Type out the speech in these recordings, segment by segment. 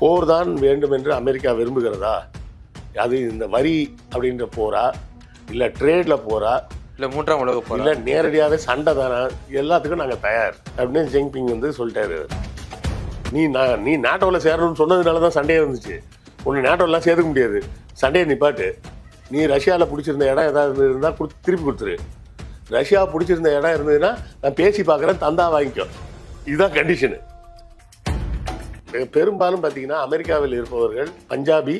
போர் தான் வேண்டும் என்று அமெரிக்கா விரும்புகிறதா? அது இந்த வரி அப்படின்ற போரா? இல்லை ட்ரேடில் போரா? இல்ல மூன்றாம் உலக போரா. இல்லை நேரடியாகவே சண்டை தானே? எல்லாத்துக்கும் நாங்கள் தயார். அப்படின்னு ஜிங்பிங் வந்து சொல்லிட்டாரு நீ நான் நீ நாட்டோவில் சேரணும்னு சொன்னதுனால தான் சண்டையே வந்துச்சு. உன்னை நாட்டோலாம் சேர்த்துக்க முடியாது. சண்டையை நிப்பாட்டு. நீ ரஷ்யாவில் பிடிச்சிருந்த இடம் ஏதாவது இருந்தால் கொடுத்து திருப்பி கொடுத்துரு. ரஷ்யா பிடிச்சிருந்த இடம் இருந்ததுன்னா நான் பேசி பார்க்குறேன் தந்தா வாங்கிக்கோ. இதுதான் கண்டிஷனு பெரும்பாலும் பார்த்தீங்கன்னா அமெரிக்காவில் இருப்பவர்கள் பஞ்சாபி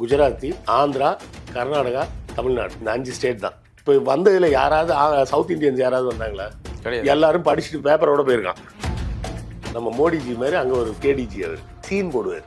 குஜராத்தி ஆந்திரா கர்நாடகா தமிழ்நாடு. இந்த அஞ்சு ஸ்டேட் தான். இப்போ வந்ததில் யாராவது சவுத் இந்தியன்ஸ் யாராவது வந்தாங்களா? எல்லாரும் படிச்சுட்டு பேப்பரோட போயிருக்கான். நம்ம மோடிஜி மாதிரி அங்கே ஒரு கேடிஜி அவர். சீன் போடுவார்.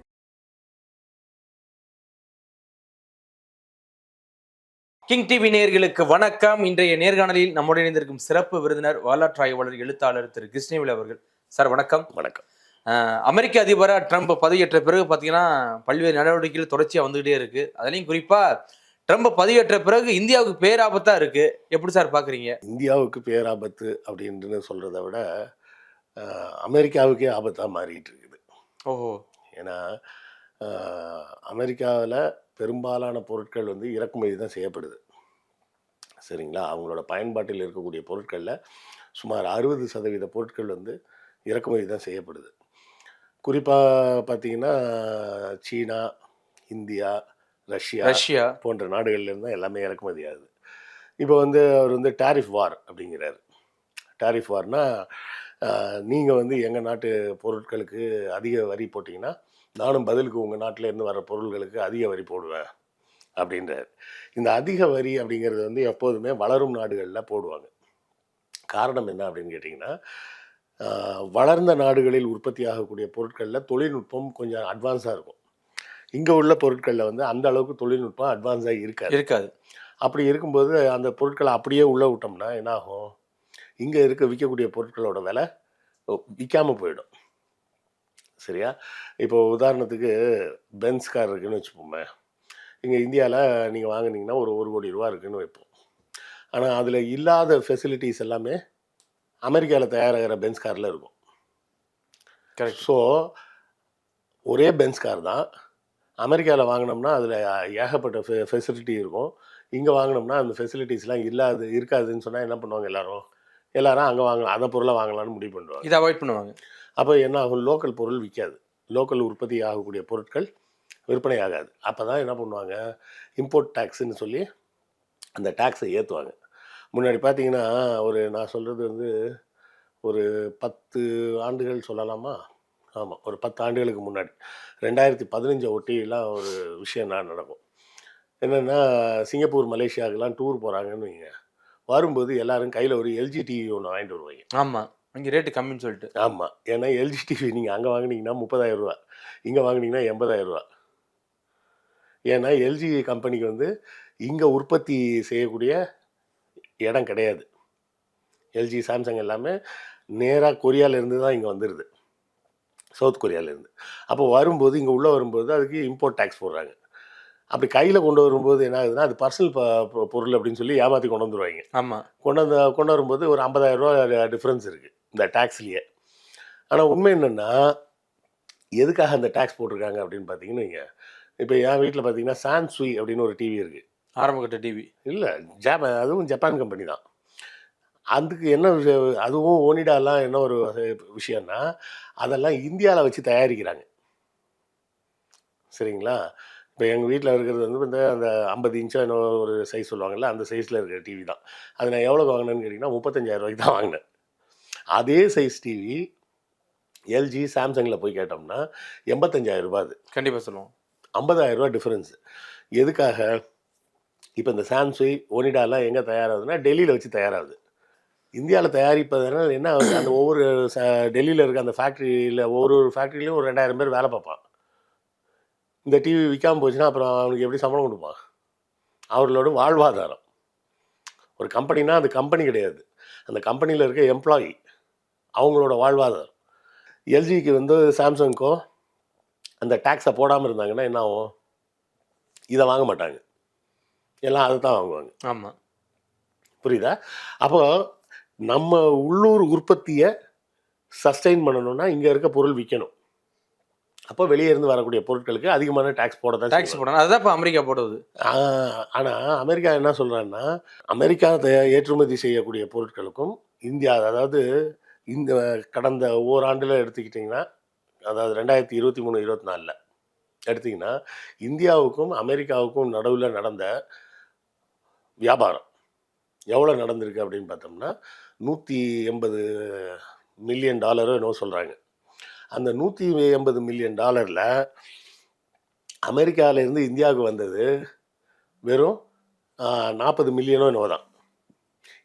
கிங் டிவி நேயர்களுக்கு வணக்கம். இன்றைய நேர்காணலில் நம்முடன் இணைந்திருக்கும் சிறப்பு விருந்தினர் வரலாற்று ஆய்வாளர் எழுத்தாளர் திரு கிருஷ்ணவேல் அவர்கள். சார் வணக்கம். வணக்கம். அமெரிக்க அதிபராக ட்ரம்ப் பதவியேற்ற பிறகு பார்த்தீங்கன்னா பல்வேறு நடவடிக்கைகள் தொடர்ச்சியாக வந்துகிட்டே இருக்கு. அதுலேயும் குறிப்பாக ட்ரம்ப் பதவியேற்ற பிறகு இந்தியாவுக்கு பேராபத்தா இருக்கு. எப்படி சார் பாக்குறீங்க? இந்தியாவுக்கு பேராபத்து அப்படின்னு சொல்கிறத விட அமெரிக்காவுக்கே ஆபத்தாக மாறிட்டு இருக்குது. ஓஹோ. ஏன்னா அமெரிக்காவில் பெரும்பாலான பொருட்கள் வந்து இறக்குமதி தான் செய்யப்படுது. சரிங்களா? அவங்களோட பயன்பாட்டில் இருக்கக்கூடிய பொருட்களில் சுமார் அறுபது சதவீத பொருட்கள் வந்து இறக்குமதி தான் செய்யப்படுது. குறிப்பாக பார்த்தீங்கன்னா சீனா இந்தியா ரஷ்யா ரஷ்யா. போன்ற நாடுகள்லேருந்து தான் எல்லாமே இறக்குமதி ஆகுது. இப்போ வந்து அவர் வந்து டாரிஃப் வார் அப்படிங்கிறார். டாரிஃப் வார்னா நீங்கள் வந்து எங்கள் நாட்டு பொருட்களுக்கு அதிக வரி போட்டிங்கன்னா நானும் பதிலுக்கு உங்கள் நாட்டில் இருந்து வர பொருள்களுக்கு அதிக வரி போடுவேன் அப்படின்றார். இந்த அதிக வரி அப்படிங்கிறது வந்து எப்போதுமே வளரும் நாடுகளில் போடுவாங்க. காரணம் என்ன அப்படின்னு கேட்டிங்கன்னா வளர்ந்த நாடுகளில் உற்பத்தி ஆகக்கூடிய பொருட்களில் தொழில்நுட்பம் கொஞ்சம் அட்வான்ஸாக இருக்கும். இங்கே உள்ள பொருட்களில் வந்து அந்த அளவுக்கு தொழில்நுட்பம் அட்வான்ஸாக இருக்காது. இருக்காது. அப்படி இருக்கும்போது அந்த பொருட்களை அப்படியே உள்ளே விட்டோம்னா என்ன ஆகும் இங்கே இருக்க விற்கக்கூடிய பொருட்களோட விலை விற்காம போயிடும். சரியா? இப்போ உதாரணத்துக்கு பென்ஸ் கார் இருக்குன்னு வச்சுப்போமே. இங்கே இந்தியாவில் நீங்கள் வாங்குனீங்கன்னா ஒரு ஒரு கோடி ரூபா இருக்குன்னு வைப்போம். ஆனால் அதில் இல்லாத ஃபெசிலிட்டிஸ் எல்லாமே அமெரிக்காவில் தயாராகிற பென்ஸ் காரில் இருக்கும். கரெக்ட் ஸோ ஒரே பென்ஸ் கார் தான். அமெரிக்காவில் வாங்கினோம்னா அதில் ஏகப்பட்ட ஃபெ ஃபெசிலிட்டி இருக்கும். இங்கே வாங்கினோம்னா அந்த ஃபெசிலிட்டிஸ்லாம் இல்லாது இருக்காதுன்னு சொன்னால் என்ன பண்ணுவாங்க எல்லாரும்? எல்லாரும் அங்கே வாங்கலாம் அதை பொருளை வாங்கலாம்னு முடிவு பண்ணுவாங்க. இதை அவாய்ட் பண்ணுவாங்க. அப்போ என்ன ஆகும்? லோக்கல் பொருள் விற்காது. லோக்கல் உற்பத்தி ஆகக்கூடிய பொருட்கள் விற்பனை ஆகாது. அப்போ தான் என்ன பண்ணுவாங்க? இம்போர்ட் டேக்ஸுன்னு சொல்லி அந்த டேக்ஸை ஏற்றுவாங்க முன்னாடி பார்த்தீங்கன்னா ஒரு நான் சொல்கிறது வந்து ஒரு பத்து ஆண்டுகள் சொல்லலாமா? ஆமாம் ஒரு பத்து ஆண்டுகளுக்கு முன்னாடி. ரெண்டாயிரத்தி பதினஞ்சை ஒட்டிலாம் ஒரு விஷயம் நான் நடக்கும். என்னென்னா சிங்கப்பூர் மலேசியாவுக்கெல்லாம் டூர் போகிறாங்கன்னு வைங்க. வரும்போது எல்லாரும் கையில் ஒரு எல்ஜி டிவி ஒன்று வாங்கிட்டு வருவாங்க. ஆமாம் அங்க ரேட்டு கம்மின்னு சொல்லிட்டு. ஆமாம் ஏன்னா எல்ஜி டிவி நீங்கள் அங்கே வாங்குனீங்கன்னா முப்பதாயிரம் ரூபா இங்கே வாங்குனீங்கன்னா எண்பதாயிரம் ரூபா ஏன்னா எல்ஜி கம்பெனிக்கு வந்து இங்கே உற்பத்தி செய்யக்கூடிய இடம் கிடையாது. எல்ஜி சாம்சங் எல்லாமே நேராக கொரியாவிலேருந்து தான் இங்கே வந்துடுது சவுத் கொரியாவிலேருந்து. அப்போ வரும்போது இங்கே உள்ளே வரும்போது அதுக்கு இம்போர்ட் டேக்ஸ் போடுறாங்க. அப்படி கையில் கொண்டு வரும்போது என்ன ஆகுதுன்னா அது பர்சனல் பொருள் அப்படின்னு சொல்லி ஏமாற்றி கொண்டு வந்துருவாங்க. ஆமா. கொண்டு வந்து கொண்டு வரும்போது ஒரு 50000 ரூபா டிஃப்ரென்ஸ் இருக்குது இந்த டேக்ஸ்லேயே ஆனால் உண்மை என்னென்னா எதுக்காக அந்த டேக்ஸ் போட்டிருக்காங்க அப்படின்னு பார்த்தீங்கன்னு வைங்க. இப்போ என் வீட்டில் பார்த்தீங்கன்னா சான்சுய் அப்படின்னு ஒரு டிவி இருக்குது ஆரம்ப கட்ட டிவி இல்லை ஜாப்ப அதுவும் ஜப்பான் கம்பெனி தான். அதுக்கு என்ன அதுவும் ஓனிடாலாம் என்ன ஒரு விஷயம்னா அதெல்லாம் இந்தியாவில் வச்சு தயாரிக்கிறாங்க. சரிங்களா? இப்போ எங்கள் வீட்டில் இருக்கிறது வந்து இந்த அந்த ஐம்பது இன்ச்சோ என்ன ஒரு சைஸ் சொல்லுவாங்கல்ல அந்த சைஸில் இருக்கிற டிவி தான். அது நான் எவ்வளோ வாங்கினேன்னு கேட்டிங்கன்னா முப்பத்தஞ்சாயிரம் ரூபாய்க்கு தான் வாங்கினேன். அதே சைஸ் டிவி எல்ஜி சாம்சங்கில் போய் கேட்டோம்னா எண்பத்தஞ்சாயிரம் ரூபாய் அது. கண்டிப்பா சொல்லுவோம். 50000 ரூபாய் டிஃப்ரென்ஸு எதுக்காக? இப்போ இந்த சாம்சுய் ஒனிடாலாம் எங்கே தயாராகுதுன்னா டெல்லியில் வச்சு தயாராகுது. இந்தியாவில் தயாரிப்பதனால என்ன அந்த ஒவ்வொரு டெல்லியில் இருக்க அந்த ஃபேக்ட்ரியில் ஒவ்வொரு ஒரு ஃபேக்ட்ரிலையும் ஒரு ரெண்டாயிரம் பேர் வேலை பார்ப்பான். இந்த டிவி விற்காம போச்சுன்னா அப்புறம் அவனுக்கு எப்படி சம்பளம் கொடுப்பான்? அவர்களோட வாழ்வாதாரம். ஒரு கம்பெனினா அது கம்பெனி கிடையாது. அந்த கம்பெனியில் இருக்க எம்ப்ளாயி அவங்களோட வாழ்வாதாரம். எல்ஜிக்கு வந்து சாம்சங்க்கோ அந்த டேக்ஸை போடாமல் இருந்தாங்கன்னா என்ன ஆகும்? இதை வாங்க மாட்டாங்க. எல்லாம் அதை தான் வாங்குவாங்க. ஆமா. புரியுதா? அப்போ நம்ம உள்ளூர் உற்பத்தியை சஸ்டெயின் பண்ணணும்னா இங்கே இருக்க பொருள் விற்கணும். அப்போ வெளியே இருந்து வரக்கூடிய பொருட்களுக்கு அதிகமான டேக்ஸ் போட தான் டாக்ஸ் போடணும். அதுதான் இப்போ அமெரிக்கா போடுவது ஆனால் அமெரிக்கா என்ன சொல்கிறான்னா அமெரிக்கா ஏற்றுமதி செய்யக்கூடிய பொருட்களுக்கும் இந்தியா அதாவது இந்த கடந்த ஓராண்டில் எடுத்துக்கிட்டிங்கன்னா அதாவது ரெண்டாயிரத்தி இருபத்தி மூணு இருபத்தி நாலில் எடுத்திங்கன்னா இந்தியாவுக்கும் அமெரிக்காவுக்கும் நடுவில் நடந்த வியாபாரம் எவ்வளோ நடந்திருக்கு அப்படின்னு பார்த்தோம்னா நூற்றி எண்பது மில்லியன் டாலரோ என்னவோ சொல்கிறாங்க அந்த நூற்றி எண்பது மில்லியன் டாலரில் அமெரிக்காவிலேருந்து இந்தியாவுக்கு வந்தது வெறும் நாற்பது மில்லியனோ என்னவோ தான்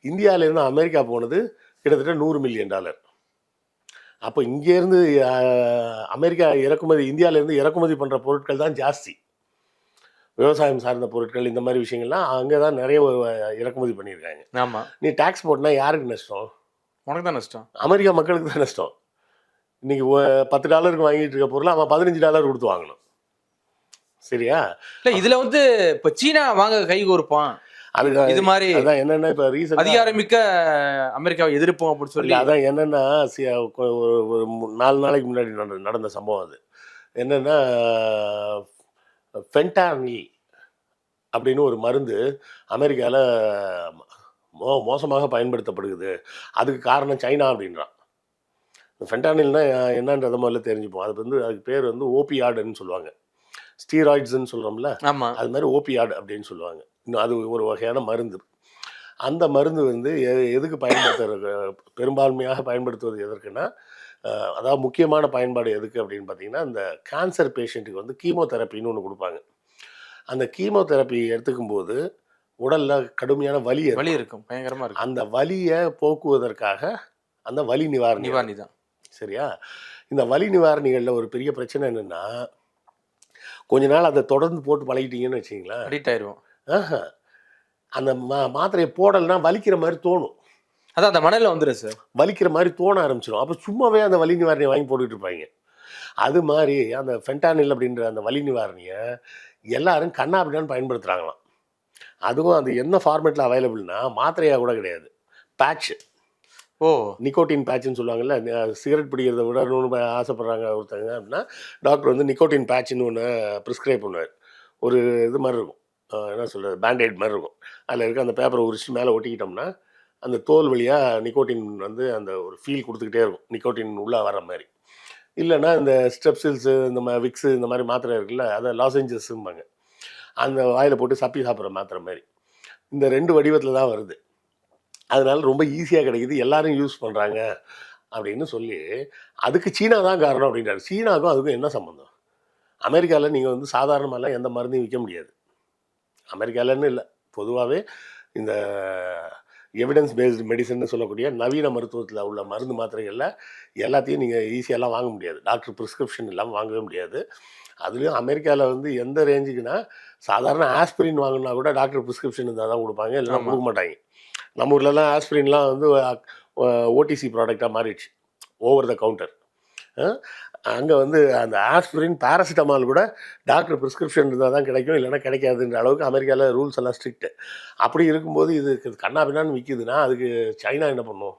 இந்தியாவிலேருந்து அமெரிக்கா போனது கிட்டத்தட்ட நூறு மில்லியன் டாலர் அப்போ இங்கேருந்து அமெரிக்கா இறக்குமதி இந்தியாவிலேருந்து இறக்குமதி பண்ணுற பொருட்கள் தான் ஜாஸ்தி. விவசாயம் சார்ந்த பொருட்கள் இந்த மாதிரி விஷயங்கள்லாம் அங்கே தான் நிறைய இறக்குமதி பண்ணியிருக்காங்க. ஆமா. நீ டேக்ஸ் போட்டினா யாருக்கு நஷ்டம்? உனக்கு தான் நஷ்டம். அமெரிக்கா மக்களுக்கு தான் நஷ்டம். இன்னைக்கு ஒ- பத்து டாலருக்கு வாங்கிட்டு இருக்க பொருளை அவன் பதினஞ்சு டாலர் கொடுத்து வாங்கணும். சரியா? இல்ல இதுல வந்து இப்ப சீனா வாங்க கை கோர்ப்பான். அதுக்கு இது மாதிரி அதான் என்னன்னா இப்போ ரீசெண்டாக அதிகாரமிக்க அமெரிக்காவை எதிர்ப்போம் அப்படின்னு சொல்லி அதான் என்னன்னா ஒரு நாலு நாளைக்கு முன்னாடி நடந்த சம்பவம் அது. என்னன்னா ஃபென்டானில் அப்படின்னு ஒரு மருந்து அமெரிக்காவில் மோ மோசமாக பயன்படுத்தப்படுகிறது அதுக்கு காரணம் சைனா அப்படின்றான். ஃபென்டானில்னா என்னன்றதை முதல்ல தெரிஞ்சுப்போம். அது வந்து அதுக்கு பேர் வந்து ஓபியாடுன்னு சொல்லுவாங்க. ஸ்டீராய்ட்ஸ்ன்னு சொல்கிறோம்ல ஆமா. அது மாதிரி ஓபியாட் அப்படின்னு சொல்லுவாங்க. இன்னும் அது ஒரு வகையான மருந்து. அந்த மருந்து வந்து எ- எதுக்கு பயன்படுத்துறது? பெரும்பான்மையாக பயன்படுத்துவது எதற்குன்னா அதாவது முக்கியமான பயன்பாடு எதுக்கு அப்படின்னு பார்த்தீங்கன்னா இந்த கேன்சர் பேஷண்ட்டுக்கு வந்து கீமோதெரப்பின்னு ஒன்று கொடுப்பாங்க. அந்த கீமோதெரப்பி எடுத்துக்கும் போது உடல்ல கடுமையான வலி. வலி இருக்கும் பயங்கரமா இருக்கும். அந்த வலியை போக்குவதற்காக அந்த வலி நிவாரணி நிவாரணி தான். சரியா? இந்த வலி நிவாரணிகளில் ஒரு பெரிய பிரச்சனை என்னன்னா கொஞ்ச நாள் அதை தொடர்ந்து போட்டு பழகிட்டீங்கன்னு வச்சிங்களேன் அடிக்ட் ஆயிருவோம். ஆஹா. அந்த மா மாத்திரையை போடலைன்னா வலிக்கிற மாதிரி தோணும். அதான் அந்த மணல்ல வந்துடும் சார். வலிக்கிற மாதிரி தோண ஆரம்பிச்சிடும் அப்போ சும்மாவே அந்த வலி நிவாரணியை வாங்கி போட்டுக்கிட்டு இருப்பாங்க. அது மாதிரி அந்த ஃபென்டானில் அப்படின்ற அந்த வலி நிவாரணியை எல்லாரும் கண்ணா அப்படின்னான்னு பயன்படுத்துகிறாங்களாம் அதுவும் அது என்ன ஃபார்மேட்டில் அவைலபிள்னா மாத்திரையாக கூட கிடையாது. பேட்ச் ஓ. நிக்கோட்டின் பேட்ச்னு சொல்லுவாங்கல்ல சிகரெட் பிடிக்கிறத விடணும்னு ஆசைப்படுறாங்க ஒருத்தங்க அப்படின்னா டாக்டர் வந்து நிக்கோட்டின் பேட்ச்னு ஒன்று ப்ரிஸ்கிரைப் பண்ணுவார். ஒரு இது மாதிரி இருக்கும். என்ன சொல்கிறது பேண்டேட் மாதிரி இருக்கும். அதில் இருக்க அந்த பேப்பரை உரிச்சு மேலே ஒட்டிக்கிட்டோம்னா அந்த தோல் வழியாக நிக்கோட்டின் வந்து அந்த ஒரு ஃபீல் கொடுத்துக்கிட்டே இருக்கும். நிக்கோட்டின் உள்ளே வர மாதிரி. இல்லைன்னா இந்த ஸ்டெப்சில்ஸு இந்த மாதிரி விக்ஸு இந்த மாதிரி மாத்திரை இருக்குல்ல அதை லாசேஞ்சஸ்ம்பாங்க அந்த வாயில் போட்டு சப்பி சாப்பிட்ற மாத்திரை மாதிரி. இந்த ரெண்டு வடிவத்தில் தான் வருது. அதனால ரொம்ப ஈஸியாக கிடைக்குது. எல்லாரும் யூஸ் பண்ணுறாங்க அப்படின்னு சொல்லி அதுக்கு சீனா தான் காரணம் அப்படின்றாரு. சீனாவுக்கும் அதுக்கும் என்ன சம்மந்தம் அமெரிக்காவில் நீங்கள் வந்து சாதாரணமாலாம் எந்த மருந்தையும் விற்க முடியாது. அமெரிக்காலன்னு இல்லை. பொதுவாகவே இந்த எவிடன்ஸ் பேஸ்டு மெடிசன் சொல்லக்கூடிய நவீன மருத்துவத்தில் உள்ள மருந்து மாத்திரைகளில் எல்லாத்தையும் நீங்கள் ஈஸியாலாம் வாங்க முடியாது. டாக்டர் ப்ரிஸ்கிரிப்ஷன் இல்லாமல் வாங்கவே முடியாது. அதுலேயும் அமெரிக்காவில் வந்து எந்த ரேஞ்சுக்குன்னா சாதாரண ஆஸ்பிரின் வாங்கினா கூட டாக்டர் ப்ரிஸ்கிரிப்ஷன் இருந்தால் தான் கொடுப்பாங்க. இல்லைன்னா. கொடுக்க மாட்டாங்க. நம்ம ஊர்லலாம் ஆஸ்பிரின்லாம் வந்து ஓடிசி ப்ராடக்டாக மாறிடுச்சு. ஓவர் த கவுண்டர் அங்கே வந்து அந்த ஆஸ்பிரின் பேராசிட்டமால் கூட டாக்டர் ப்ரிஸ்கிரிப்ஷன் இருந்தால் தான் கிடைக்கும் இல்லைன்னா கிடைக்காதுன்ற அளவுக்கு அமெரிக்காவில் ரூல்ஸ் எல்லாம் ஸ்ட்ரிக்ட்டு அப்படி இருக்கும்போது இது கண்ணாபின்னான்னு விற்கிதுன்னா அதுக்கு சைனா என்ன பண்ணும்?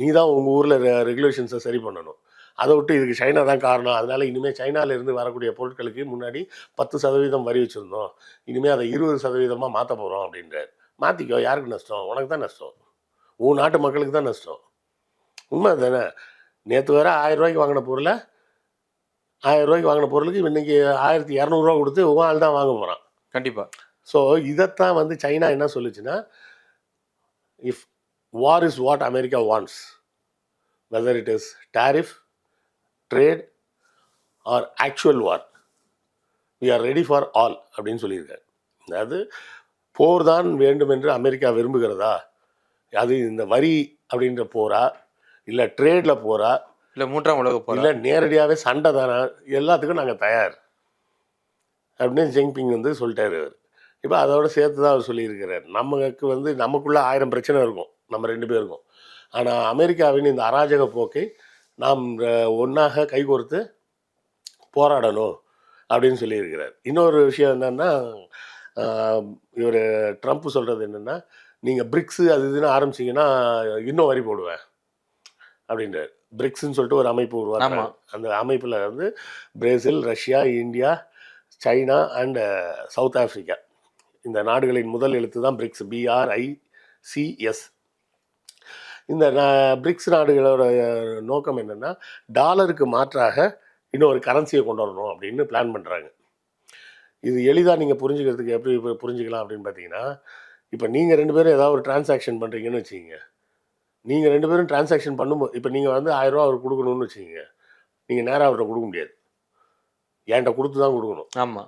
நீ தான் உங்கள் ஊரில் ரெகுலேஷன்ஸை சரி பண்ணணும். அதை விட்டு இதுக்கு சைனா தான் காரணம். அதனால் இனிமேல் சைனாவிலேருந்து வரக்கூடிய பொருட்களுக்கு முன்னாடி பத்து சதவீதம் வரி வச்சுருந்தோம். இனிமேல் அதை இருபது சதவீதமாக மாற்ற போகிறோம் அப்படின்றார். மாற்றிக்கோ யாருக்கு நஷ்டம்? உனக்கு தான் நஷ்டம். உன் நாட்டு மக்களுக்கு தான் நஷ்டம். உண்மை தானே? நேற்று வேற ஆயிரம் ரூபாய்க்கு வாங்கின பொருளை ஆயிரம் ரூபாய்க்கு வாங்கின பொருளுக்கு இன்னைக்கு ஆயிரத்தி இரநூறுவா கொடுத்து உன் ஆள் தான் வாங்க போகிறான் கண்டிப்பா. ஸோ இதைத்தான் வந்து சைனா என்ன சொல்லுச்சுன்னா if war is what America wants whether it is tariff trade or actual war we are ready for all அப்படின்னு சொல்லியிருக்காரு. அதாவது போர் தான் வேண்டும் என்று அமெரிக்கா விரும்புகிறதா? அது இந்த வரி அப்படின்ற போரா? இல்லை ட்ரேடில் போரா? இல்ல மூன்றாம் உலக போற இல்லை நேரடியாகவே சண்டை தானே? எல்லாத்துக்கும் நாங்கள் தயார். அப்படின்னு ஜிங்பிங் வந்து சொல்லிட்டாரு அவர் இப்போ அதோட சேர்த்து தான் அவர் சொல்லியிருக்கிறார். நமக்கு வந்து நமக்குள்ள ஆயிரம் பிரச்சனை இருக்கும். நம்ம ரெண்டு பேருக்கும் ஆனால் அமெரிக்காவின் இந்த அராஜக போக்கை நாம் ஒண்ணாக கைகோர்த்து போராடணும் அப்படின்னு சொல்லியிருக்கிறார். இன்னொரு விஷயம் என்னன்னா இவர் ட்ரம்ப் சொல்கிறது என்னென்னா நீங்கள் பிரிக்ஸு அது இதுன்னு ஆரம்பிச்சீங்கன்னா இன்னும் வரி போடுவேன். அப்படின்றார். பிரிக்ஸ்ன்னு சொல்லிட்டு ஒரு அமைப்பு உருவாக்குறாங்க. அந்த அமைப்பில் வந்து Brazil Russia India China and South Africa இந்த நாடுகளின் முதல் எழுத்து தான் பிரிக்ஸ் பிஆர்ஐசிஎஸ் இந்த பிரிக்ஸ் நாடுகளோட நோக்கம் என்னென்னா டாலருக்கு மாற்றாக இன்னொரு கரன்சியை கொண்டு வரணும் அப்படின்னு பிளான் பண்ணுறாங்க இது எளிதாக நீங்கள் புரிஞ்சுக்கிறதுக்கு எப்படி இப்ப புரிஞ்சுக்கலாம் அப்படின்னு பார்த்தீங்கன்னா இப்போ நீங்கள் ரெண்டு பேரும் ஏதாவது ஒரு டிரான்சாக்ஷன் பண்ணுறீங்கன்னு வச்சுக்கோங்க. நீங்கள் ரெண்டு பேரும் டிரான்சாக்ஷன் பண்ணும்போது இப்போ நீங்கள் வந்து ஆயிரரூவா அவருக்கு கொடுக்கணும்னு வச்சுக்கோங்க. நீங்கள் நேராக அவர்கிட்ட கொடுக்க முடியாது. என்கிட்ட கொடுத்து தான் கொடுக்கணும். ஆமா.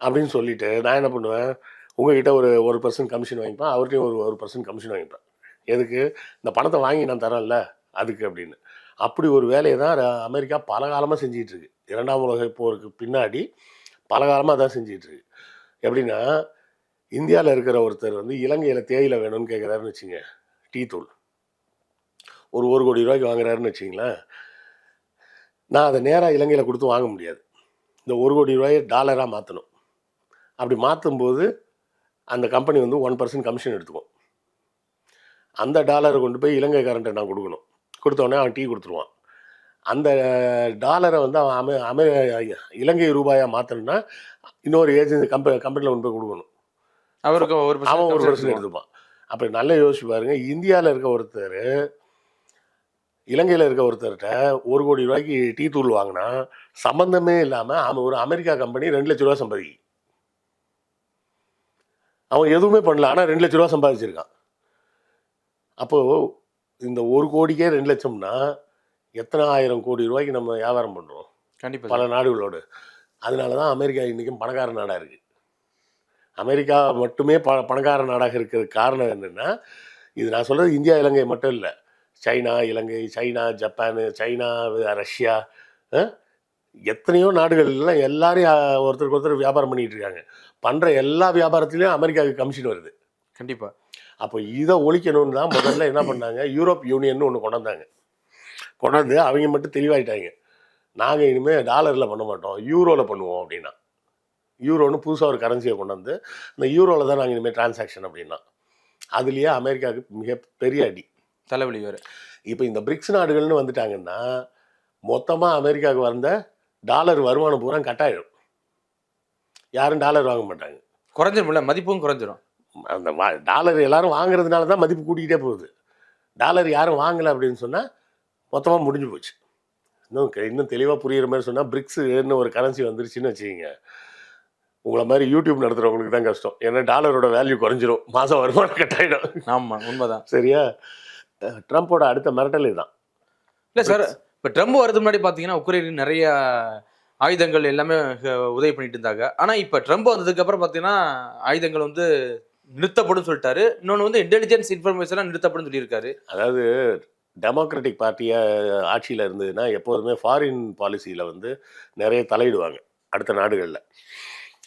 அப்படின்னு சொல்லிட்டு நான் என்ன பண்ணுவேன் உங்ககிட்ட ஒரு ஒரு பர்சன்ட் கமிஷன் வாங்கிப்பேன் அவர்கிட்டயும் ஒரு ஒரு பர்சன்ட் கமிஷன் வாங்கிப்பேன். எதுக்கு? இந்த பணத்தை வாங்கி நான் தரேன்ல அதுக்கு அப்படின்னு. அப்படி ஒரு வேலையை தான் அமெரிக்கா பல காலமாக செஞ்சிட்டு இருக்கு. இரண்டாம் உலக போருக்கு பின்னாடி பலகாலமாக தான் செஞ்சிகிட்ருக்கு இருக்கு எப்படின்னா இந்தியாவில் இருக்கிற ஒருத்தர் வந்து இலங்கையில் தேயிலை வேணும்னு கேட்குறாருன்னு வச்சுங்க டீ தூள். ஒரு ஒரு கோடி ரூபாய்க்கு வாங்குறாருன்னு வச்சிங்களேன் நான் அதை நேராக இலங்கையில் கொடுத்து வாங்க முடியாது. இந்த ஒரு கோடி ரூபாயை டாலராக மாற்றணும் அப்படி மாற்றும்போது அந்த கம்பெனி வந்து ஒன் பர்சன்ட் கமிஷன் எடுத்துக்கும். அந்த டாலரை கொண்டு போய் இலங்கைக்காரன்ட்ட நான் கொடுக்கணும். கொடுத்தோடனே அவன் டீ கொடுத்துருவான். அந்த டாலரை வந்து அவன் அமெ அமெ இலங்கை ரூபாயாக மாற்றணும்னா இன்னொரு ஏஜென்சி கம்பெனி கம்பெனியில் கொண்டு போய் கொடுக்கணும். அவருக்கு ஒரு அவன் ஒரு எடுத்துக்குவான். எடுத்துப்பான். அப்போ நல்லா யோசிச்சு பாருங்க. இந்தியாவில் இருக்க ஒருத்தர் இலங்கையில் இருக்க ஒருத்தர்கிட்ட ஒரு கோடி ரூபாய்க்கு டீ தூள் வாங்கினா சம்மந்தமே இல்லாமல் அவன் ஒரு அமெரிக்கா கம்பெனி ரெண்டு லட்ச ரூபா சம்பாதிக்கு அவன் எதுவுமே பண்ணல. ஆனால் ரெண்டு லட்ச ரூபா சம்பாதிச்சிருக்கான். அப்போது இந்த ஒரு கோடிக்கே ரெண்டு லட்சம்னா எத்தனை ஆயிரம் கோடி ரூபாய்க்கு நம்ம வியாபாரம் பண்ணுறோம் கண்டிப்பா பல. நாடுகளோடு. அதனால தான் அமெரிக்கா இன்றைக்கும் பணக்கார நாடாக இருக்குது அமெரிக்கா மட்டுமே ப பணக்கார நாடாக இருக்கிறதுக்கு காரணம் என்னென்னா இது நான் சொல்கிறது இந்தியா இலங்கை மட்டும் இல்லை. China Ilangai China Japan China Russia எத்தனையோ நாடுகள்லாம் எல்லாரையும் ஒருத்தருக்கு ஒருத்தர் வியாபாரம் பண்ணிகிட்டு இருக்காங்க. பண்ணுற எல்லா வியாபாரத்துலேயும் அமெரிக்காவுக்கு கமிஷன் வருது. கண்டிப்பா. அப்போ இதை ஒழிக்கணும்னு தான் முதல்ல என்ன பண்ணாங்க? யூரோப் யூனியன் ஒன்று கொண்டாந்தாங்க கொண்டாந்து அவங்க மட்டும் தெளிவாயிட்டாங்க. நாங்கள் இனிமேல் டாலரில் பண்ண மாட்டோம் யூரோவில் பண்ணுவோம் அப்படின்னா. யூரோன்னு புதுசாக ஒரு கரன்சியை கொண்டு வந்து இந்த யூரோவில் தான் நாங்கள் இனிமேல் டிரான்சாக்ஷன் அப்படின்னா. அதுலேயே அமெரிக்காவுக்கு மிக பெரிய அடி. தலைவலி வேற. இப்போ இந்த பிரிக்ஸ் நாடுகள்னு வந்துட்டாங்கன்னா மொத்தமாக அமெரிக்காவுக்கு வந்த டாலர் வருமானம் பூரா கட்டாயிடும். யாரும் டாலர் வாங்க மாட்டாங்க. குறைஞ்சிரும்ல மதிப்பும் குறைஞ்சிரும். அந்த டாலர் எல்லாரும் வாங்குறதுனால தான் மதிப்பு கூட்டிக்கிட்டே போகுது. டாலர் யாரும் வாங்கலை அப்படின்னு சொன்னால் மொத்தமாக முடிஞ்சு போச்சு. இன்னும் இன்னும் தெளிவாக புரியுற மாதிரி சொன்னால் பிரிக்ஸுன்னு ஒரு கரன்சி வந்துருச்சுன்னு வச்சுக்கிங்க. உங்களை மாதிரி யூடியூப் நடத்துகிறவங்களுக்கு தான் கஷ்டம். ஏன்னா டாலரோட வேல்யூ குறைஞ்சிரும். மாதம் வருமானம் கட்டாயிடும் ஆமா உண்மைதான். சரியா? ட்ரம்ப்போட அடுத்த மிரட்டல் இதுதான். இல்ல சார் இப்ப ட்ரம்ப் வரதுக்கு முன்னாடி பாத்தீங்கன்னா உக்ரைனுக்கு நிறைய ஆயுதங்கள் எல்லாமே உதவி பண்ணிட்டு இருந்தாங்க. ஆனா இப்ப ட்ரம்ப் வந்ததுக்கு அப்புறம் பாத்தீங்கன்னா ஆயுதங்கள் வந்து நிறுத்தப்படும் சொல்லிட்டாரு. இன்னொன்னு வந்து இன்டெலிஜென்ஸ் இன்ஃபர்மேஷன் நிறுத்தப்படும் சொல்லியிருக்காரு. அதாவது டெமோக்ராட்டிக் பார்ட்டியை ஆட்சியில் இருந்ததுன்னா எப்போதுமே ஃபாரின் பாலிசியில் வந்து நிறைய தலையிடுவாங்க அடுத்த நாடுகளில்.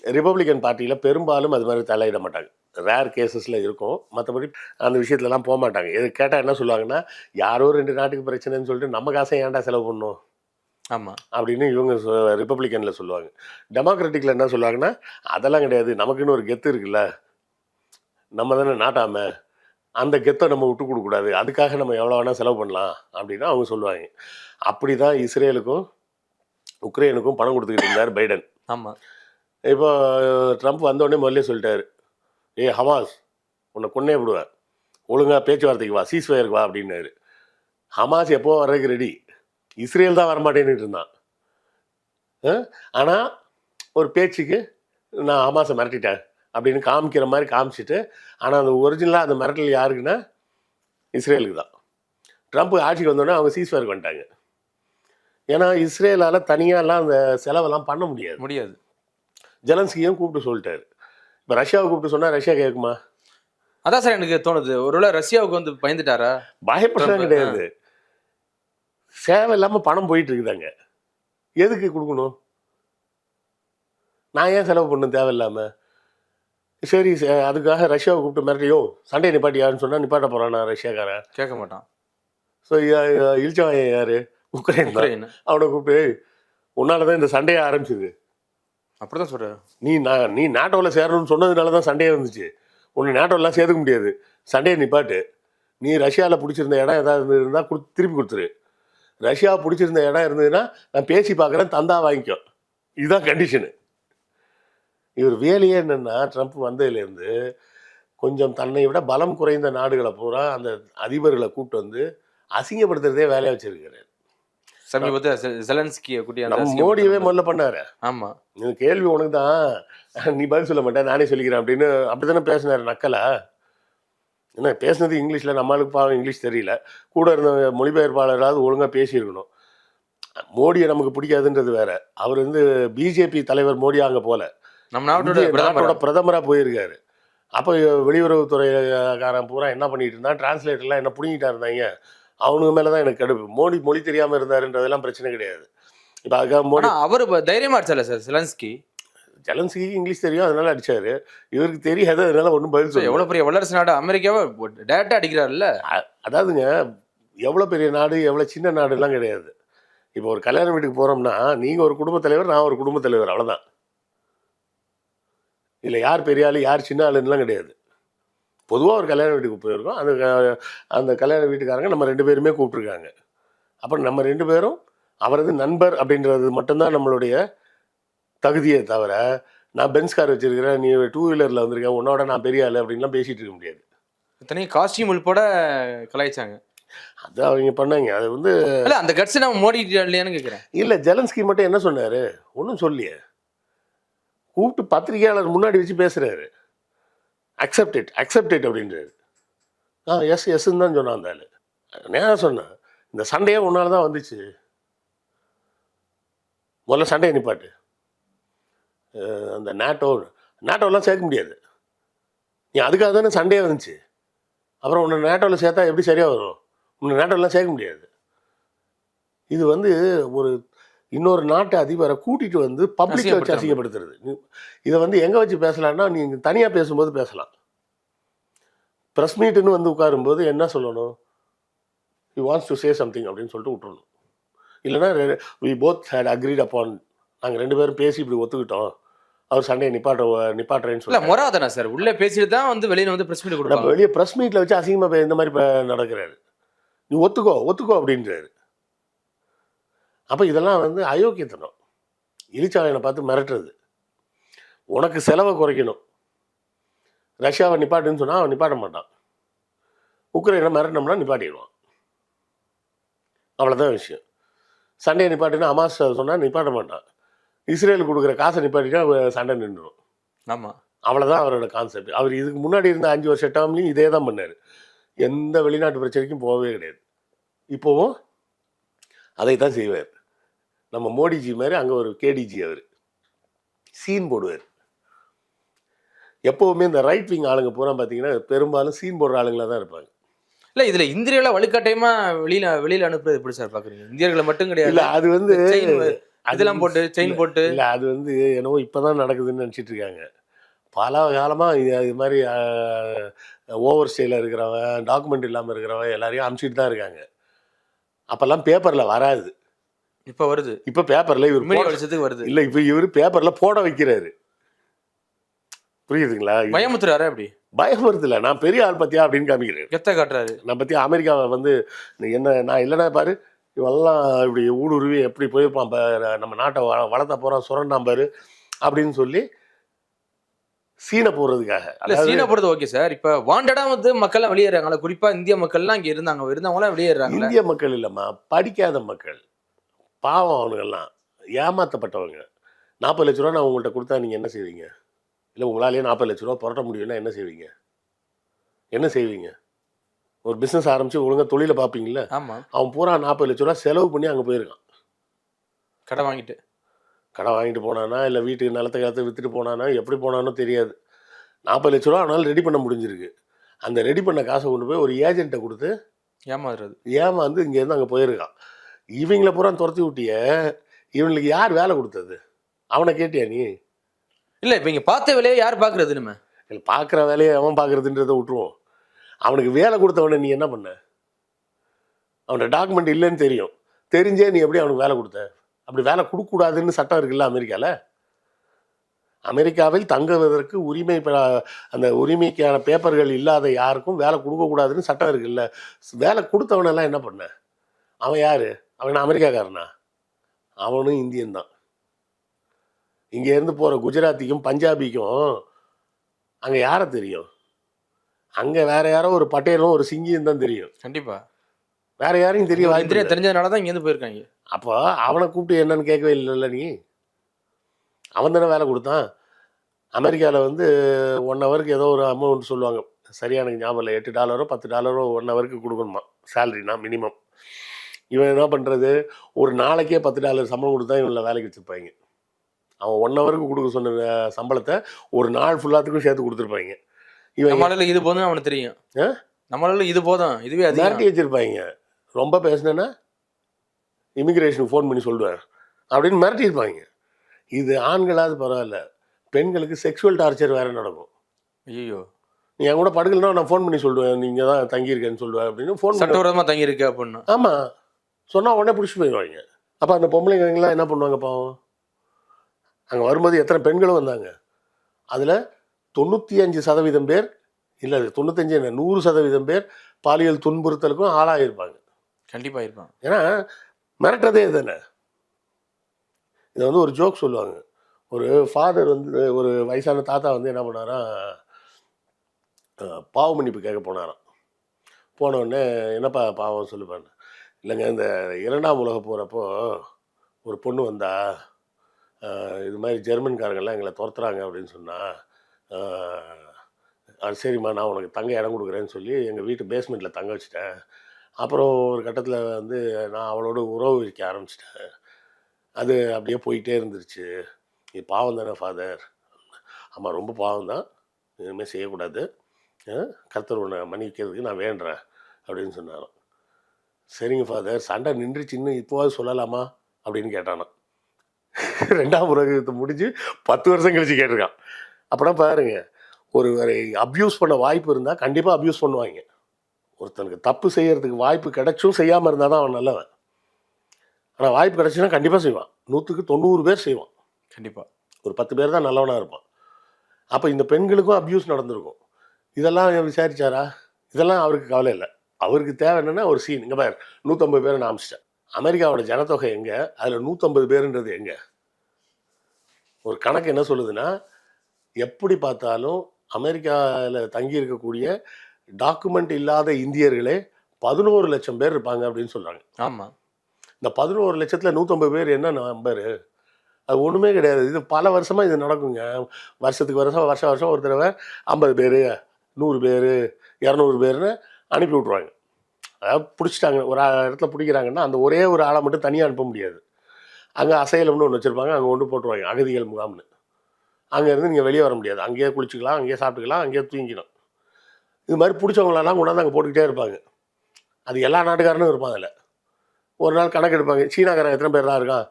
ரிப்பப்ளிகன் பார்ட்டியில் பெரும்பாலும் அது மாதிரி தலையிட மாட்டாங்க. ரேர் கேசஸில் இருக்கும். மற்றபடி அந்த விஷயத்துலலாம் போக மாட்டாங்க. எது கேட்டால் என்ன சொல்லுவாங்கன்னா யாரோ ரெண்டு நாட்டுக்கு பிரச்சனைன்னு சொல்லிட்டு நம்ம காசை ஏன்டா செலவு பண்ணணும் ஆமா. அப்படின்னு இவங்க ரிப்பப்ளிக்கனில் சொல்லுவாங்க. டெமோக்ராட்டிக்கில் என்ன சொல்லுவாங்கன்னா அதெல்லாம் கிடையாது. நமக்குன்னு ஒரு கெத்து இருக்குல்ல. நம்ம தானே நாட்டாம. அந்த கெத்தை நம்ம விட்டு கொடுக்கக்கூடாது. அதுக்காக நம்ம எவ்வளோ வேணால் செலவு பண்ணலாம் அப்படின்னு அவங்க சொல்லுவாங்க. அப்படி தான் இஸ்ரேலுக்கும் உக்ரைனுக்கும் பணம் கொடுத்துக்கிட்டு இருந்தார் பைடன். ஆமா. இப்போ ட்ரம்ப் வந்தோடனே முதல்ல சொல்லிட்டாரு. ஏ ஹமாஸ் உன்னை கொன்னே விடுவேன் ஒழுங்கா பேச்சுவார்த்தைக்கு வா சீஸ்ஃபயருக்கு வா அப்படின்னாரு. ஹமாஸ் எப்போ வர்றதுக்கு ரெடி இஸ்ரேல் தான் வரமாட்டேன்னுட்டு இருந்தான். ஆனால் ஒரு பேச்சுக்கு நான் ஹமாஸை மிரட்டிட்டேன். அப்படின்னு காமிக்கிற மாதிரி காமிச்சிட்டு ஆனால் அந்த ஒரிஜினலாக அந்த மிரட்டல் யாருக்குன்னா இஸ்ரேலுக்கு தான். ட்ரம்ப் ஆட்சிக்கு வந்தோடனே அவங்க சீஸ்ஃபயருக்கு வந்துட்டாங்க ஏன்னா இஸ்ரேலால் தனியாலாம் அந்த செலவெல்லாம் பண்ண முடியாது. முடியாது. ஜெலன்ஸ்கியும் கூப்பிட்டு சொல்லிட்டாரு. இப்போ ரஷ்யாவை கூப்பிட்டு சொன்னால் ரஷ்யா கேட்குமா? அதான் சார் எனக்கு தோணுது. ஒருவேளை ரஷ்யாவுக்கு வந்து பயந்துட்டாரா? பயப்படலாம் கிடையாது. சேவை இல்லாமல் பணம் போயிட்டு இருக்குதாங்க. எதுக்கு கொடுக்கணும்? நான் ஏன் செலவு பண்ணணும் தேவையில்லாம? சரி அதுக்காக ரஷ்யாவை கூப்பிட்டு மிரட்டியோ சண்டை நிப்பாட்டியான்னு சொன்னா நிப்பாட்ட நான் ரஷ்யாக்காரன். கேட்க மாட்டான். ஸோ இழிச்சவன் யாரு? உக்ரைன் தான். அவனை கூப்பிட்டு உன்னால தான் இந்த சண்டையை ஆரம்பிச்சது. அப்படிதான் சொல்றாரு. நீ நான் நீ நாட்டோவில் சேரணும்னு சொன்னதுனால தான் சண்டையே வந்துச்சு. உன்னை நாட்டோலாம் சேர்த்துக்க முடியாது. சண்டையை நிப்பாட்டு. நீ ரஷ்யாவில் பிடிச்சிருந்த இடம் ஏதாவது இருந்தால் கொடு திருப்பி கொடுத்துரு. ரஷ்யா பிடிச்சிருந்த இடம் இருந்ததுன்னா நான் பேசி பார்க்குறேன் தந்தா வாங்கிக்கோ. இதுதான் கண்டிஷனு இவர் வேலையே என்னென்னா ட்ரம்ப் வந்ததுலேருந்து கொஞ்சம் தன்னை விட பலம் குறைந்த நாடுகளை பூரா அந்த அதிபர்களை கூப்பிட்டு வந்து அசிங்கப்படுத்துறதே வேலையை வச்சிருக்காரு சமீபத்தில் ஜெலன்ஸ்கியை கூட்டி மோடியவே. முதல்ல பண்ணாரு. ஆமா. இந்த கேள்வி உனக்கு தான் நீ பதில் சொல்ல மாட்டேன் நானே சொல்லிக்கிறேன் அப்படின்னு அப்படித்தானே பேசினாரு நக்கலா? என்ன பேசுனது இங்கிலீஷில் நம்மளுக்கு பாவம் இங்கிலீஷ் தெரியல. கூட இருந்த மொழிபெயர்ப்பாளராவது ஒழுங்காக பேசியிருக்கணும். மோடியை நமக்கு பிடிக்காதுன்றது வேற. அவர் வந்து பிஜேபி தலைவர் மோடி அங்கே போல. நம்ம நாட்டோட நாட்டோட பிரதமராக போயிருக்காரு. அப்போ வெளியுறவுத்துறைக்காரன் பூரா என்ன பண்ணிட்டு இருந்தான்? டிரான்ஸ்லேட்டர்லாம் என்ன பிடிங்கிட்டா இருந்தாங்க? அவனுக்கு மேலே தான் எனக்கு கடுப்பு. மோடி மொழி தெரியாமல் இருந்தாருன்றதெல்லாம் பிரச்சனை கிடையாது. இப்போ அதுக்காக மோடி அவர் தைரியமா அடிச்சால சார் ஜெலன்ஸ்கி ஜெலன்ஸ்கிக்கு இங்கிலீஷ் தெரியும் அதனால அடிச்சாரு. இவருக்கு தெரியாது அதனால ஒன்றும் பதில் சொல்ல எவ்வளவு பெரிய வல்லரசு நாடு அமெரிக்காவை டேரக்டா அடிக்கிறாருல்ல? அதாவதுங்க எவ்வளோ பெரிய நாடு எவ்வளோ சின்ன நாடுலாம் கிடையாது. இப்போ ஒரு கல்யாண வீட்டுக்கு போகிறோம்னா நீங்கள் ஒரு குடும்பத் தலைவர் நான் ஒரு குடும்பத் தலைவர் அவ்வளோதான் இல்லை யார் பெரிய ஆள் யார் சின்ன ஆளுன்னுலாம் கிடையாது. பொதுவாக ஒரு கல்யாண வீட்டுக்கு போயிருக்கோம். அந்த அந்த கல்யாண வீட்டுக்காரங்க நம்ம ரெண்டு பேருமே கூப்பிட்ருக்காங்க அப்போ நம்ம ரெண்டு பேரும் அவரது நண்பர் அப்படின்றது மட்டும்தான் நம்மளுடைய தகுதியே தவிர நான் பென்ஸ் கார் வச்சிருக்கிறேன் நீ டூ வீலரில் வந்திருக்க உன்னோட நான் பெரிய ஆள் அப்படின்லாம் பேசிகிட்டு இருக்க முடியாது. இத்தனையும் காஸ்டியூம் உள்பட கலாய்ச்சாங்க. அது அவங்க பண்ணாங்க. அது வந்து இல்ல அந்த கட்சி நம்ம மோடி இல்லையான்னு கேக்குறேன். இல்லை ஜெலன்ஸ்கி மட்டும் என்ன சொன்னார்? ஒன்றும் சொல்லியே கூப்பிட்டு பத்திரிகையாளர் முன்னாடி வச்சு பேசுகிறாரு அக்செப்ட் இட் அக்செப்ட் இட் அப்படின்றாரு. ஆ எஸ் எஸ்ன்னு தான் சொன்னான் அந்த ஆள். நேராக சொன்னேன் இந்த சண்டையே உன்னால தான் வந்துச்சு. முதல்ல சண்டையை நிப்பாட்டு. அந்த நாட்டோ நேட்டோலாம் சேர்க்க முடியாது. நீ அதுக்காக தானே சண்டையே வந்துச்சு அப்புறம் உன்னை நேட்டோவில் சேர்த்தா எப்படி சரியாக வரும்? உன்னை நேட்டோலாம் சேர்க்க முடியாது. இது வந்து ஒரு இன்னொரு நாட்டு அதிபரை கூட்டிட்டு வந்து பப்ளிக்கை வச்சு. அசிங்கப்படுத்துறது. இதை வந்து எங்கே வச்சு பேசலாம்னா நீங்கள் தனியாக பேசும்போது பேசலாம். ப்ரெஸ் மீட்டுன்னு வந்து உட்காரும்போது என்ன சொல்லணும்? You wants to say something அப்படின்னு சொல்லிட்டு விட்டுறணும். இல்லைன்னா we both had agreed upon நாங்கள் ரெண்டு பேரும் பேசி இப்படி ஒத்துக்கிட்டோம். அவர் சண்டையை நிப்பாட்ட நிப்பாட்டுறேன்னு சொல்லி மொராதானே சார்? உள்ள பேசிட்டு தான் வந்து வெளியில வந்து பிரஸ் மீட் கொடுப்பாங்க. வெளியே ப்ரெஸ் மீட்டில் வச்சு அசிங்கமாக இந்த மாதிரி நடக்கிறாரு. நீ ஒத்துக்கோ ஒத்துக்கோ அப்படின்றாரு. அப்போ இதெல்லாம் வந்து அயோக்கியத்தனம். இழிச்சாலையனை பார்த்து மிரட்டுறது. உனக்கு செலவை குறைக்கணும். ரஷ்யாவை நிப்பாட்டுன்னு சொன்னால் அவன் நிப்பாட்ட மாட்டான். உக்ரைனை மிரட்டினோம்னா நிப்பாட்டிடுவான். அவ்வளோதான் விஷயம். சண்டையை நிப்பாட்டினா அமாஸ் சொன்னால் நிப்பாட்ட மாட்டான். இஸ்ரேலுக்கு கொடுக்குற காசை நிப்பாட்டினா சண்டை நின்றுடும். ஆமா. அவ்வளோதான் அவரோட கான்செப்ட் அவர் இதுக்கு முன்னாடி இருந்த அஞ்சு வருஷ டேர்ம்லையும் இதே தான் பண்ணார். எந்த வெளிநாட்டு பிரச்சனைக்கும் போகவே கிடையாது. இப்போவும் அதை தான் செய்வார். நம்ம மோடிஜி மாதிரி அங்கே ஒரு கேடிஜி அவர். சீன் போடுவார். எப்போவுமே இந்த ரைட் விங் ஆளுங்க பூரா பார்த்தீங்கன்னா பெரும்பாலும் சீன் போடுற ஆளுங்களாக தான் இருப்பாங்க. இல்ல இதுல இந்தியால வலுக்கட்டாயமா வெளியில வெளியில அனுப்புறது எப்படி சார் பாக்குறீங்க? இந்தியர்களை மட்டும் இல்லை கிடையாது அது வந்து செயின் அது இதெல்லாம் போட்டு செயின் போட்டு. இல்லை அது வந்து என்னவோ இப்போ தான் நடக்குதுன்னு நினச்சிட்டு இருக்காங்க. பல காலமாக இது இது மாதிரி ஓவர் ஸ்டேயில் இருக்கிறவன் டாக்குமெண்ட் இல்லாமல் இருக்கிறவன் எல்லாரையும் அனுப்பிச்சிட்டு தான் இருக்காங்க. அப்போல்லாம் பேப்பரில் வராது. இப்ப வருது. இப்போ பேப்பரில் இவர் வெளிச்சத்துக்கு வருது. இல்லை இப்போ இவர் பேப்பரில் போட வைக்கிறாரு. புரியுதுங்களா? பயமுத்துறாரு அப்படி பயமுறுத்தல. நான் பெரிய ஆள் பத்தியா அப்படின்னு காமிக்கிறேன் கெத்த காட்டுறாரு? நான் பற்றி அமெரிக்காவை வந்து என்ன நான் இல்லைன்னா பாரு. இவெல்லாம் இப்படி ஊடுருவி எப்படி போயிருப்பான் நம்ம நாட்டை வள வளர்த்த போகிறான் சுரண்டான் பாரு அப்படின்னு சொல்லி சீனை போடுறதுக்காக சீனா போறது ஓகே சார் இப்ப வாண்டடா வந்து மக்கள்லாம் வெளியேறாங்களா? குறிப்பா இந்திய மக்கள்லாம் இங்க இருந்தாங்க. இருந்தவங்களாம் வெளியேறாங்களா? இந்திய மக்கள் இல்லைம்மா. படிக்காத மக்கள். பாவம் அவனுங்கெல்லாம் ஏமாத்தப்பட்டவங்க. நாற்பது லட்ச ரூபா நான் உங்கள்கிட்ட கொடுத்தா நீங்கள் என்ன செய்வீங்க? இல்லை உங்களாலேயே நாற்பது லட்ச ரூபா புரட்ட முடியும்னா என்ன செய்வீங்க? என்ன செய்வீங்க? ஒரு பிஸ்னஸ் ஆரம்பித்து ஒழுங்கா தொழிலை பார்ப்பீங்களா ஆமா. அவன் பூரா நாற்பது லட்ச ரூபா செலவு பண்ணி அங்கே போயிருக்கான். கடை வாங்கிட்டு. கடன் வாங்கிட்டு போனானா? இல்லை வீட்டுக்கு நிலத்தை காலத்தை விற்றுட்டு போனானா? எப்படி போனானோ தெரியாது. நாற்பது லட்ச ரூபா அவனால் ரெடி பண்ண முடிஞ்சிருக்கு. அந்த ரெடி பண்ண காசை கொண்டு போய் ஒரு ஏஜென்ட்டை கொடுத்து ஏமாறுறது ஏமாந்து இங்கேருந்து அங்கே போயிருக்கான். இவங்கள பூரா துரத்தி விட்டிய இவங்களுக்கு யார் வேலை கொடுத்தது? அவனை கேட்டியா நீ? இல்ல இப்ப இங்க பார்த்த வேலையை யார் பாக்குறது நம்ம பார்க்குற வேலையை அவன் பார்க்குறதுன்றதை விட்டுருவோம். அவனுக்கு வேலை கொடுத்தவனை நீ என்ன பண்ண? அவனோட டாக்குமெண்ட் இல்லைன்னு தெரியும். தெரிஞ்சே நீ எப்படி அவனுக்கு வேலை கொடுத்த? அப்படி வேலை கொடுக்கக்கூடாதுன்னு சட்டம் இருக்குல்ல அமெரிக்காவில் அமெரிக்காவில் தங்குவதற்கு உரிமை அந்த உரிமைக்கான பேப்பர்கள் இல்லாத யாருக்கும் வேலை கொடுக்கக்கூடாதுன்னு சட்டம் இருக்குல்ல? வேலை கொடுத்தவனெல்லாம் என்ன பண்ண? அவன் யார்? அவன் அமெரிக்காக்காரனா? அவனும் இந்தியன் தான். இங்கேருந்து போகிற குஜராத்திக்கும் பஞ்சாபிக்கும் அங்கே யாரை தெரியும்? அங்கே வேற யாரோ ஒரு பட்டேலும் ஒரு சிங்கியும் தான் தெரியும். கண்டிப்பாக வேற யாரையும் தெரிய இல்லை. தெரிஞ்சதுனால தான் இங்கேருந்து போயிருக்காங்க. அப்போ அவனை கூப்பிட்டு என்னன்னு கேட்கவே இல்லைல்ல நீ? அவன் தானே வேலை கொடுத்தான். அமெரிக்காவில் வந்து ஒன் ஹவருக்கு ஏதோ ஒரு அமௌண்ட் சொல்லுவாங்க. சரியா எனக்கு ஞாபகம் இல்லை. எட்டு டாலரோ பத்து டாலரோ ஒன் ஹவருக்கு கொடுக்கணுமா? சேலரினா மினிமம் இவன் என்ன பண்ணுறது ஒரு நாளைக்கே பத்து டாலர் சம்பளம் கொடுத்தா இவனை வேலைக்கு வச்சுருப்பாங்க. அவன் ஒன் ஹவருக்கு கொடுக்க சொன்ன சம்பளத்தை ஒரு நாள் ஃபுல்லாத்துக்கும் சேர்த்து கொடுத்துருப்பாங்க. இவன் நம்மளால இது போதும் அவனுக்கு தெரியும்? நம்மளால இது போதும். இதுவே அதிகம். மிரட்டி வச்சிருப்பாங்க. ரொம்ப பேசினேன்னா இமிக்ரேஷனுக்கு ஃபோன் பண்ணி சொல்லுவேன் அப்படின்னு மிரட்டியிருப்பாங்க. இது ஆண்களாவது பரவாயில்ல. பெண்களுக்கு செக்ஷுவல் டார்ச்சர் வேற நடக்கும். ஐயோ நீ என் கூட படுக்கலன்னா நான் ஃபோன் பண்ணி சொல்லுவேன். நீங்கள் தான் தங்கியிருக்கேன்னு சொல்லுவேன் அப்படின்னு ஃபோன் பண்ணி சட்டவிரோதமா தங்கி இருக்கு அப்படின்னு. ஆமாம் சொன்னால் உடனே பிடிச்சி போயிடுவாங்க. அப்போ அந்த பொம்பளைங்கலாம் என்ன பண்ணுவாங்க பாவம்? அங்கே வரும்போது எத்தனை பெண்களும் வந்தாங்க. அதில் தொண்ணூற்றி அஞ்சு சதவீதம் பேர் இல்லை தொண்ணூத்தஞ்சு என்ன நூறு சதவீதம் பேர் பாலியல் துன்புறுத்தலுக்கும் ஆளாகியிருப்பாங்க கண்டிப்பா இருப்பான். ஏன்னா மிரட்டுறதே தானே இதை வந்து ஒரு ஜோக் சொல்லுவாங்க. ஒரு ஃபாதர் வந்து ஒரு வயசான தாத்தா வந்து என்ன பண்ணாராம் பாவ மன்னிப்பு கேட்க போனாராம். போன உடனே என்னப்பா பாவம் சொல்லுவேன் இல்லைங்க இந்த இரண்டாம் உலக போகிறப்போ ஒரு பொண்ணு வந்தா இது மாதிரி ஜெர்மன்காரங்கெல்லாம் எங்களை துரத்துறாங்க அப்படின்னு சொன்னால் அது சரிம்மா நான் உனக்கு தங்க இடம் கொடுக்குறேன்னு சொல்லி எங்கள் வீட்டு பேஸ்மெண்ட்டில் தங்க வச்சுட்டேன். அப்புறம் ஒரு கட்டத்தில் வந்து நான் அவளோட உறவு வைக்க ஆரம்பிச்சிட்டேன். அது அப்படியே போயிட்டே இருந்துருச்சு. இது பாவம் தானே ஃபாதர் ஆமாம் ரொம்ப பாவம் தான். இனிமேல் செய்யக்கூடாது. கர்த்தர் உன்னை மன்னிக்கிறதுக்கு நான் வேண்டுறேன் அப்படின்னு சொன்னாராம். சரிங்க ஃபாதர் சண்டை நின்றுச்சின்னு இப்போவாது சொல்லலாமா அப்படின்னு கேட்டானான் ரெண்டாம் உலகத்தை முடிஞ்சு பத்து வருஷம் கழிச்சு கேட்டிருக்கான். அப்படின்னா பாருங்க ஒரு அப்யூஸ் பண்ண வாய்ப்பு இருந்தால் கண்டிப்பாக அப்யூஸ் பண்ணுவாங்க. ஒருத்தனுக்கு தப்பு செய்யறதுக்கு வாய்ப்பு கிடைச்சும் செய்யாமல் இருந்தால் தான் அவன் நல்லவன். ஆனால் வாய்ப்பு கிடைச்சுன்னா கண்டிப்பாக செய்வான். நூற்றுக்கு தொண்ணூறு பேர் செய்வான். கண்டிப்பா. ஒரு பத்து பேர் தான் நல்லவனாக இருப்பான். அப்போ இந்த பெண்களுக்கும் அப்யூஸ் நடந்திருக்கும். இதெல்லாம் விசாரிச்சாரா? இதெல்லாம் அவருக்கு கவலை இல்லை. அவருக்கு தேவை என்னன்னா ஒரு சீன் இங்கே பார் நூற்றம்பது பேரை நான் அமிச்சிட்டேன். அமெரிக்காவோட ஜனத்தொகை எங்கே? அதில் நூற்றம்பது பேருன்றது எங்கே? ஒரு கணக்கு என்ன சொல்லுதுன்னா எப்படி பார்த்தாலும் அமெரிக்காவில் தங்கி இருக்கக்கூடிய டாக்குமெண்ட் இல்லாத இந்தியர்களே பதினோரு லட்சம் பேர் இருப்பாங்க அப்படின்னு சொல்கிறாங்க ஆமா. இந்த பதினோரு லட்சத்தில் நூற்றம்பது பேர் என்ன நம்பர்? அது ஒன்றுமே கிடையாது. இது பல வருஷமாக இது நடக்குங்க. வருஷத்துக்கு வருஷம் வருஷம் வருஷம் ஒரு தடவை ஐம்பது பேர் நூறு பேர் இரநூறு பேர்னு அனுப்பி விட்ருவாங்க அதாவது பிடிச்சிட்டாங்க. ஒரு இடத்துல பிடிக்கிறாங்கன்னா அந்த ஒரே ஒரு ஆளை மட்டும் தனியாக அனுப்ப முடியாது. அங்கே அசைலம்னு ஒன்று வச்சுருப்பாங்க. அங்கே கொண்டு போட்டுருவாங்க. அகதிகள் முகாம்னு. அங்கேருந்து நீங்கள் வெளியே வர முடியாது. அங்கேயே குளிச்சுக்கலாம் அங்கேயே சாப்பிட்டுக்கலாம் அங்கேயே தூங்கிக்கலாம் இது மாதிரி பிடிச்சவங்களெல்லாம் கொண்டாந்து அங்கே போட்டுக்கிட்டே இருப்பாங்க. அது எல்லா நாட்டுக்காரனும் இருப்பான் அதில். ஒரு நாள் கணக்கு எடுப்பாங்க சீனாக்காரன் எத்தனை பேர் தான் இருக்கான்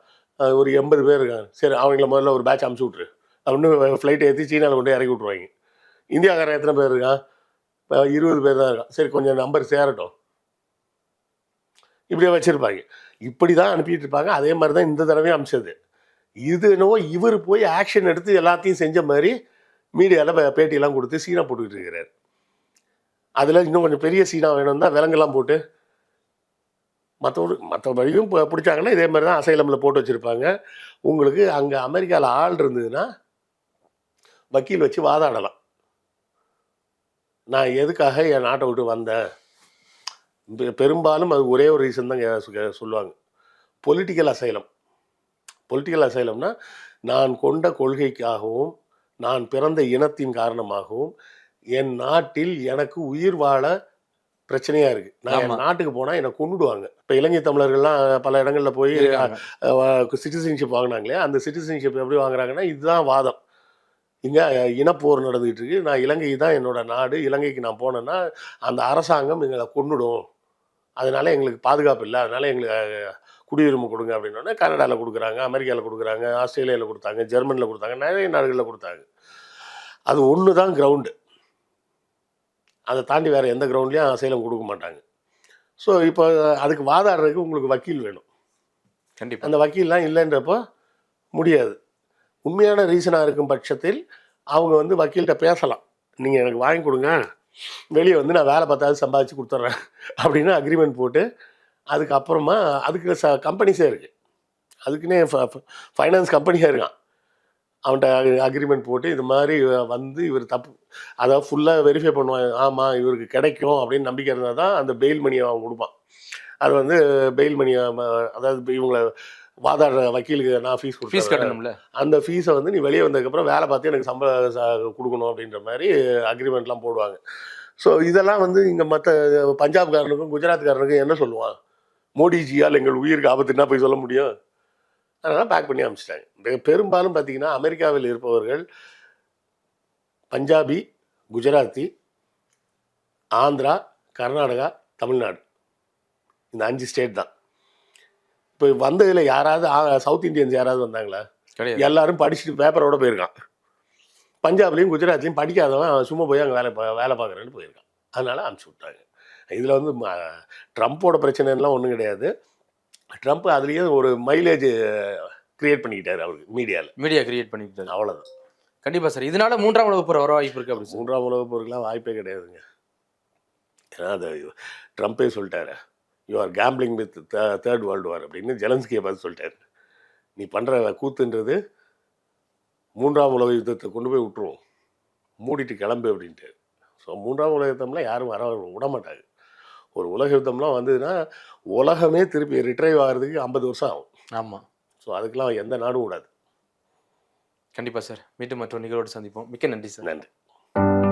ஒரு எண்பது பேர் இருக்காங்க. சரி அவங்கள முதல்ல ஒரு பேட்ச் அமுச்சு விட்ரு அப்படின்னு ஃப்ளைட்டை ஏற்றி சீனாவில் கொண்டு இறக்கி விட்ருவாங்க இந்தியாக்காரன் எத்தனை பேர் இருக்கான்? இப்போ இருபது பேர் தான் இருக்கான். சரி கொஞ்சம் நம்பர் சேரட்டும். இப்படியே வச்சுருப்பாங்க. இப்படி தான் அனுப்பிட்டு இருப்பாங்க. அதே மாதிரி தான் இந்த தடவையும் அமிச்சது இது என்னவோ இவர் போய் ஆக்ஷன் எடுத்து எல்லாத்தையும் செஞ்ச மாதிரி மீடியாவில் பேட்டியெல்லாம் கொடுத்து சீனா போட்டுக்கிட்டு இருக்கிறார். அதில் இன்னும் கொஞ்சம் பெரிய சீனாக வேணும் தான் விலங்கெல்லாம் போட்டு மற்றவரு மற்றபடியும் இப்போ பிடிச்சாங்கன்னா இதே மாதிரி தான் அசைலமில் போட்டு வச்சுருப்பாங்க. உங்களுக்கு அங்கே அமெரிக்காவில் ஆள் இருந்ததுன்னா வக்கீல் வச்சு வாதாடலாம். நான் எதுக்காக என் நாட்டை விட்டு வந்தேன்? பெரும்பாலும் அது ஒரே ஒரு ரீசன் தான் கே- சொல்லுவாங்க. Political asylum. பொலிட்டிக்கல் அசைலம்னா நான் கொண்ட கொள்கைக்காகவும் நான் பிறந்த இனத்தின் காரணமாகவும் என் நாட்டில் எனக்கு உயிர் வாழ பிரச்சனையா இருக்கு. நான் நாட்டுக்கு போனா என்னை கொண்டுடுவாங்க இப்ப இலங்கை தமிழர்கள்லாம் பல இடங்கள்ல போய். சிட்டிசன்ஷிப் வாங்கினாங்களே அந்த சிட்டிசன்ஷிப் எப்படி வாங்குறாங்கன்னா இதுதான் வாதம். இங்க இனப்போர் நடந்துகிட்டு இருக்கு. நான் இலங்கை தான் என்னோட நாடு. இலங்கைக்கு நான் போனேன்னா அந்த அரசாங்கம் எங்களை கொன்னுடும். அதனால எங்களுக்கு பாதுகாப்பு இல்லை. அதனால எங்களுக்கு குடியுரிமை கொடுங்க அப்படின்னோடனே கனடாவில் கொடுக்குறாங்க அமெரிக்காவில் கொடுக்குறாங்க ஆஸ்திரேலியாவில் கொடுத்தாங்க ஜெர்மனியில் கொடுத்தாங்க நிறைய நாடுகளில் கொடுத்தாங்க. அது ஒன்று தான் கிரவுண்டு அதை தாண்டி வேறு எந்த கிரவுண்ட்லேயும் அசைலம் கொடுக்க மாட்டாங்க. ஸோ இப்போ அதுக்கு வாதாடுறதுக்கு உங்களுக்கு வக்கீல் வேணும். கண்டிப்பா. அந்த வக்கீல்லாம் இல்லைன்றப்போ முடியாது. உண்மையான ரீசனாக இருக்கும் பட்சத்தில் அவங்க வந்து வக்கீல்கிட்ட பேசலாம். நீங்கள் எனக்கு வாங்கி கொடுங்க. வெளியே வந்து நான் வேலை பார்த்தாவது சம்பாதிச்சு கொடுத்துட்றேன் அப்படின்னு அக்ரிமெண்ட் போட்டு அதுக்கப்புறமா அதுக்கு ச கம்பெனிஸே இருக்குது அதுக்குன்னே ஃபைனான்ஸ் கம்பெனியாக இருக்கான். அவன்கிட்ட அக்ரிமெண்ட் போட்டு இது மாதிரி வந்து இவர் தப்பு அதை ஃபுல்லாக வெரிஃபை பண்ணுவான். ஆமாம் இவருக்கு கிடைக்கும் அப்படின்னு நம்பிக்கை இருந்தால் தான் அந்த பெயில் மணியை அவன் கொடுப்பான். அது வந்து பெயில் மணியை அதாவது இவங்கள வாதாடுற வக்கீலுக்கு நான் ஃபீஸ் ஃபீஸ் கட்டணும்ல? அந்த ஃபீஸை வந்து நீ வெளியே வந்ததுக்கப்புறம் வேலை பார்த்து எனக்கு சம்பளம் கொடுக்கணும் அப்படின்ற மாதிரி அக்ரிமெண்ட்லாம் போடுவாங்க. ஸோ இதெல்லாம் வந்து இங்கே மற்ற பஞ்சாப்காரனுக்கும் குஜராத்காரனுக்கும் என்ன சொல்லுவான்? மோடிஜியால் எங்கள் உயிருக்கு ஆபத்துன்னா போய் சொல்ல முடியும்? அதனால் பேக் பண்ணி அனுப்பிச்சிட்டாங்க. பெரும்பாலும் பார்த்தீங்கன்னா அமெரிக்காவில் இருப்பவர்கள் பஞ்சாபி குஜராத்தி ஆந்திரா கர்நாடகா தமிழ்நாடு. இந்த அஞ்சு ஸ்டேட் தான். இப்போ வந்ததில் யாராவது சவுத் இந்தியன்ஸ் யாராவது வந்தாங்களா? எல்லாரும் படிச்சுட்டு பேப்பரோட போயிருக்கான். பஞ்சாப்லேயும் குஜராத்லேயும் படிக்காதவன் சும்மா போய் அங்கே வேலை வேலை பார்க்குறேன்னு போயிருக்கான். அதனால அனுப்பிச்சி விட்டாங்க. இதில் வந்து ட்ரம்ப்போட பிரச்சனைலாம் ஒன்றும் கிடையாது. ட்ரம்ப் அதுலேயே ஒரு மைலேஜ் கிரியேட் பண்ணிக்கிட்டாரு அவருக்கு மீடியாவில் மீடியா கிரியேட் பண்ணிட்டு அவ்வளோதான் கண்டிப்பா சார். இதனால மூன்றாம் உலக போர் வர வாய்ப்பு இருக்கு அப்படி மூன்றாம் உலக போருக்கெல்லாம் வாய்ப்பே கிடையாதுங்க. ஏன்னா அது ட்ரம்ப்பே சொல்லிட்டாரு. You are gambling with third world war அப்படின்னு ஜெலன்ஸ்கியை பார்த்து சொல்லிட்டாரு. நீ பண்ணுற கூத்துன்றது மூன்றாம் உலக யுத்தத்தை கொண்டு போய் விட்டுருவோம். மூடிட்டு கிளம்பு அப்படின்ட்டு. ஸோ மூன்றாம் உலக யுத்தம்லாம் யாரும் வர விட மாட்டாங்க. ஒரு உலக யுத்தம்லாம் வந்ததுன்னா உலகமே திருப்பி ரிட்ரைவ் ஆகிறதுக்கு ஐம்பது வருஷம் ஆகும். ஆமா. ஸோ அதுக்கெல்லாம் எந்த நாடும் விடாது கண்டிப்பா சார். மீண்டும் மற்றொரு நிகழ்வோடு சந்திப்போம். மிக்க நன்றி சார். நன்றி.